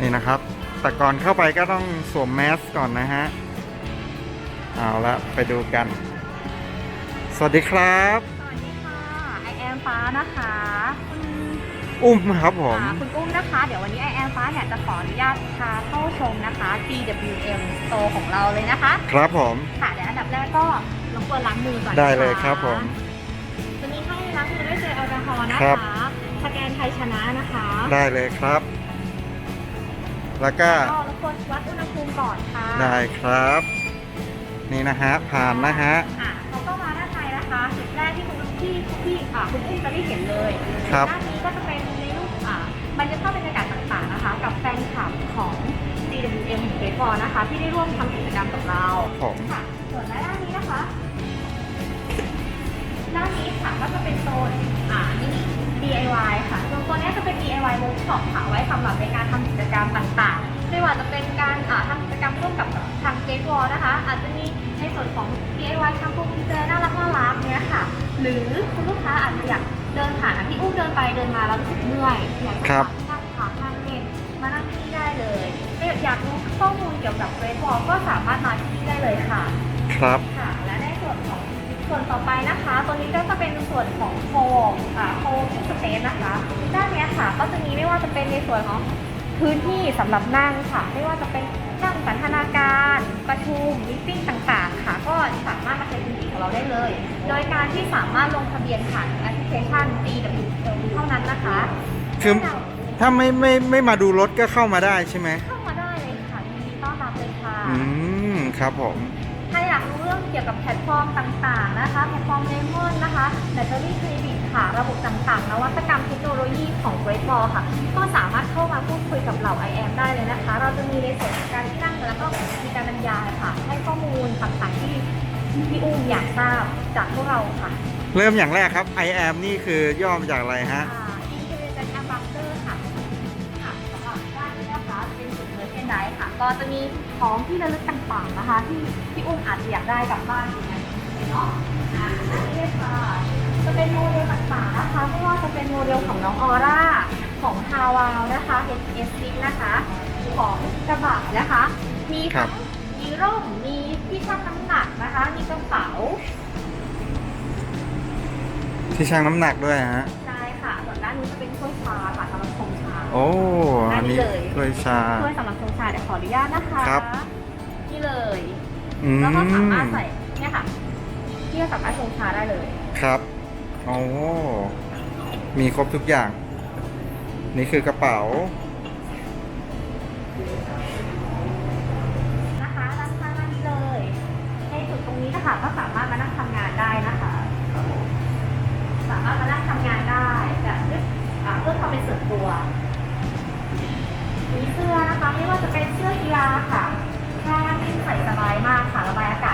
นี่นะครับ แต่ก่อนเข้าไปก็ต้องสวมแมสก่อนนะฮะ เอาละไปดูกัน สวัสดีครับ สวัสดีค่ะ ไอแอมฟ้านะคะคุณอุ้มครับผมอ่าคุณอุ้มนะคะ เดี๋ยววันนี้ไอแอมฟ้าเนี่ยจะขออนุญาตพาเข้าชมนะคะ GWM Store ของเราเลยนะคะ ครับผม ค่ะเดี๋ยวอันดับแรกก็รบกวนล้างมือก่อนนะคะได้เลยครับผม จะมีให้ล้างมือด้วยเจลแอลกอฮอล์นะครัคะ บ สแกนไทยชนะนะคะ ได้เลยครับ แล้วก็ก็รบกวนวัดอุณหภูมิก่อนค่ะได้ครับ นี่นะฮะผ่านนะฮะ อะเขาก็มาด้านในนะคะจุดแรกที่คุณที่ที่อ่าคุณอุ้มจะได้เห็นเลยครับ ด้านนี้ก็จะเป็นในรูปอ่าบรรยากาศบรรยากาศต่างๆนะคะ กับแฟนคลับของ CWM เบสบอลนะคะ ที่ได้ร่วมทำกิจกรรมกับเรา ผมค่ะส่วนด้านนี้นะคะ ด้านนี้ค่ะก็จะเป็นโซนอ่านี่ DIY ค่ะโซน ตัวนี้จะเป็น DIY workshop ค่ะไว้สำหรับในการทำกิจกรรมต่างๆ ไม่ว่าจะเป็นการอ่าทำกิจกรรมร่วมกับทางเกตวอลนะคะ อาจจะมีในส่วนของ DIY ทำพวงกุญแจน่ารักน่ารักๆเนี่ยค่ะ หรือคุณลูกค้าอาจจะอยากเดินผ่านอะที่อุ้มเดินไปเดินมาแล้วรู้สึกเมื่อยอยากจะครับนั่งพักนั่งเล่นมานั่งที่นี่ได้เลยไม่อยากรู้ข้อมูลเกี่ยวกับเกรดวอลก็สามารถมาที่นี่ได้เลยค่ะ ครับค่ะ ส่วนต่อไปนะคะตัวนี้ก็จะเป็นส่วนของโฮมค่ะโฮมสเปซนะคะด้านเนี้ยค่ะก็จะมีไม่ว่าจะเป็นในส่วนของพื้นที่สำหรับนั่งค่ะ ไม่ว่าจะเป็นนั่งสันทนาการ ประชุมมิ팅ต่างๆ ค่ะ ก็สามารถมาใช้พื้นที่ของเราได้เลย โดยการที่สามารถลงทะเบียนผ่านแอปพลิเคชัน DWM เท่านั้นนะคะคือให้เราถ้าไม่ไม่ไม่มาดูรถก็เข้ามาได้ใช่ไหมเข้ามาได้เลยค่ะยินดีต้อนรับเลยค่ะ อืม ครับผม ถ้าอยากรู้เรื่องเกี่ยวกับแพลตฟอร์มต่างๆนะคะ แพลตฟอร์มเลมอนนะคะแบตเตอรี่เครดิตค่ะ ระบบต่างๆ นวัตกรรมเทคโนโลยีของ Great Wall ค่ะ ก็สามารถเข้ามาพูดคุยกับเหล่า IM ได้เลยนะคะ เราจะมีในส่วนของการที่นั่งแล้วก็มีการบรรยายค่ะ ให้ข้อมูลต่างๆที่พี่อุ้มอยากทราบจากพวกเราค่ะ เริ่มอย่างแรกครับ I am นี่คือย่อมาจากอะไรฮะ อ่า จุดเมอร์เชนไดค่ะ ก็จะมีของที่ระลึกต่างๆนะคะ ที่พี่อุ้มอาจจะอยากได้กลับบ้านอย่างเงี้ยเนาะอ่าอันนี้เลยค่ะจะเป็นโมเดลต่างๆนะคะไม่ว่าจะเป็นโมเดลของน้องออร่าของฮาวาวนะคะ HS6 นะคะ ของกระบะนะคะ มีครัทั้บงมีร่มมีที่ชั่งน้ำหนักนะคะ มีกระเป๋าที่ชั่งน้ำหนักด้วยฮะ โอ้อันนี้ได้เลยถ้วยชาถ้วยสำหรับชงชาเดี๋ยวขออนุญาตนะคะครับนี่เลยอืมแล้วก็สามารถใส่เนี่ยค่ะที่จะสามารถชงชาได้เลย ครับโอ้มีครบทุกอย่าง นี่คือกระเป๋า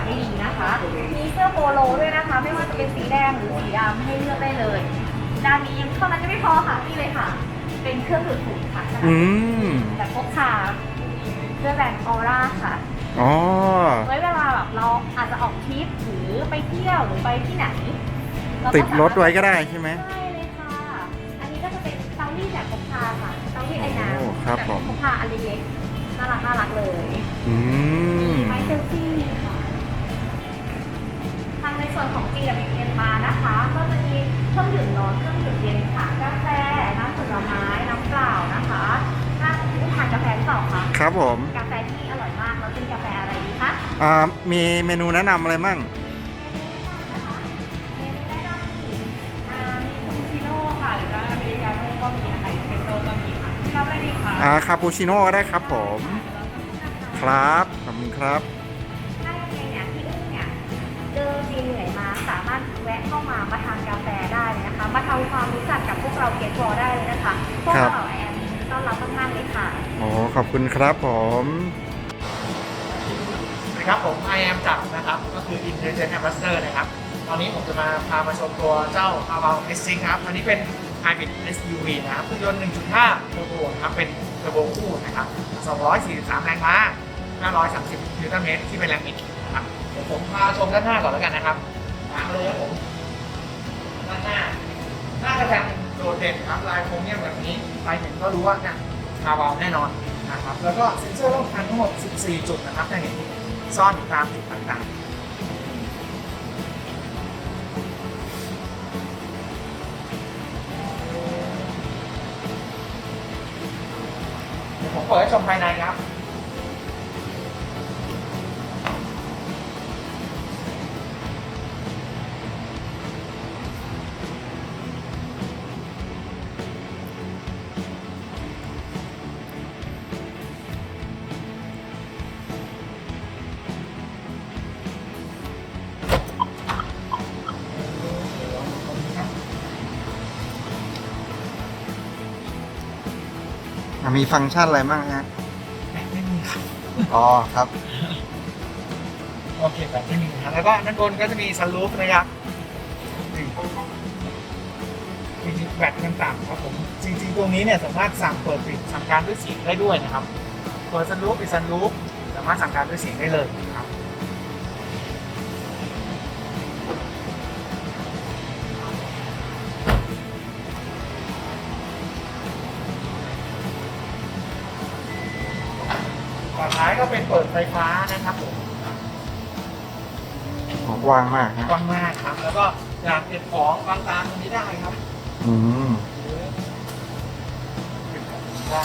ได้ดีนะคะ มีเสื้อโปโลด้วยนะคะ ไม่ว่าจะเป็นสีแดงหรือสีดำให้เลือกได้เลยด้านนี้ยังเท่านั้นจะไม่พอค่ะนี่เลยค่ะ เป็นเครื่องดูดฝุ่นค่ะขนาดอืมแบบพกพาเสื้อแบรนด์ออร่าค่ะอ๋อไว้เวลาแบบเราอาจจะออกทริปหรือไปเที่ยวหรือไปที่ไหนเาก็ติดรถไว้ก็ได้ใช่ไหมใช่เลยค่ะ อันนี้ก็จะเป็นเตารีดแบบพกพาค่ะเตารีดไอ้น้โอ้ครับำแบบผมพกพาอันเล็กๆน่ารักน่ารักเลย อืมไม้เซลฟี่ค่ะทางใน ส่วนของ g w m มานะคะ ก็จะมีเครื่องดื่มร้อนเครื่องดื่มเย็นค่ะกาแฟน้ำผลไม้น้ำเปล่านะคะถ้าผู้ทานกาแฟหรือเปล่าคะครับผม กาแฟที่อร่อยมากแล้วเป็นกาแฟอะไรดีคะอ่ามีเมนูแนะนำอะไรมั่งเมนูแนะนำมีอ่ามีคาปูชิโน่ค่ะหรือว่าอเมริกาโน่ก็มีนะคะเอสเปรสโซ่ก็มีค่ะชอบอะไรดีคะอ่าคาปูชิโน่ก็ได้ครับผม ครับขอบคุณครับ เดินดีเหนื่อยมาสามารถแวะเข้ามามาทานกาแฟได้เลยนะคะ มาทำความรู้จักกับพวกเราเกตบอลได้เลยนะคะพวกครับเราแอนต้อนรับมากๆเลยค่ะโอ้ขอบคุณครับผมสวัสดีครับผม I am จักรนะครับ ก็คือ Intelligent Ambassador นะครับ ตอนนี้ผมจะมาพามาชมตัวเจ้า a v a l S6 ครับอันนี้เป็น Hybrid SUV นะครับเครื่องยนต์ 1.5เทอร์โบนะครับเป็นเทอร์โบคู่นะครับ 243 แรงม้า 530 นิวตันเมตรที่เป็นแรงบิดนะครับ เดี๋ยวผมพาชมด้านหน้าก่อนแล้วกันนะครับตามาเลยครับผมด้านหน้าหน้ากระจังโดดเด่นครับลายโครเมียมแบบนี้ไปถึงก็รู้ว่าเนี่ย a v a l แน่นอนนะครับแล้วก็เซ็นเซอร์รอบคันทั้งหมด 14 จุดนะครับจะเห็นซ่อนตามจุดต่างๆผมเปิดให้ชมภายในครับ มีฟังก์ชันอะไรบ้างฮะไม่มีครับอ๋อครับ โอเคแบบไม่มีครับแล้วก็ด้านบนก็จะมีซันรูฟนะครับนี่จริงๆแบตต่างๆครับผมจริงๆตรงนี้เนี่ยสามารถสั่งเปิดปิดสั่งการด้วยเสียงได้ด้วยนะครับเปิดซันรูฟปิดซันรูฟสามารถสั่งการด้วยเสียงได้เลยนะครับ ท้ายก็เป็นเปิดไฟฟ้านะครับผมของกว้างมากฮะกว้างมากครับ แล้วก็อยากเก็บของวางตามตรงนี้ได้ครับอืมได้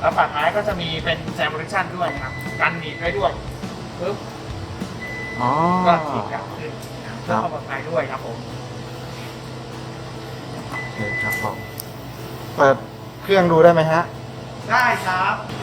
แล้วฝั่งท้ายก็จะมีเป็นแซมโปรดักชั่นด้วยนะครับกันหนีบได้ด้วยปึ๊บอ๋อก็ถีบกลับขึ้นนะครับเพื่อความปลอดภัยด้วยครับผมโอเคครับผมเปิดเครื่องดูได้ไหมฮะ ได้ครับ